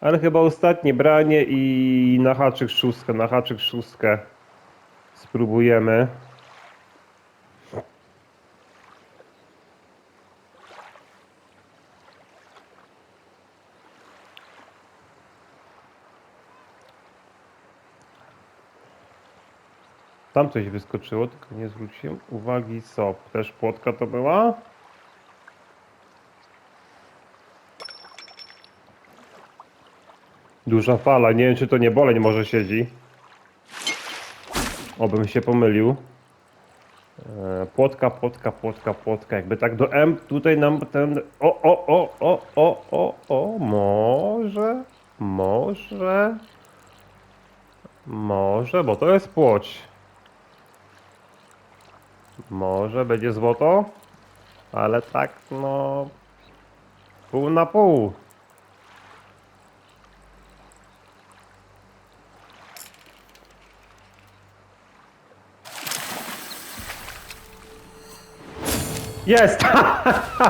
Ale chyba ostatnie branie i na haczyk szóstkę, na haczyk szóstkę spróbujemy. Tam coś wyskoczyło, tylko nie zwróciłem uwagi co. Też płotka to była? Duża fala, nie wiem czy to nie boleń może siedzi. Obym się pomylił. E, Płotka, płotka, płotka, płotka. Jakby tak do M tutaj nam ten... O, o, o, o, o, o, o, może, może, może, bo to jest płoć. Może będzie złoto, ale tak no pół na pół. Jest!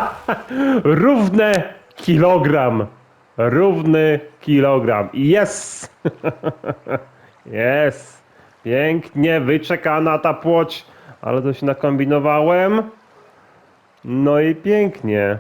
Równe kilogram. Równy kilogram. Jest! Jest! Pięknie wyczekana ta płoć, ale coś nakombinowałem. No i pięknie.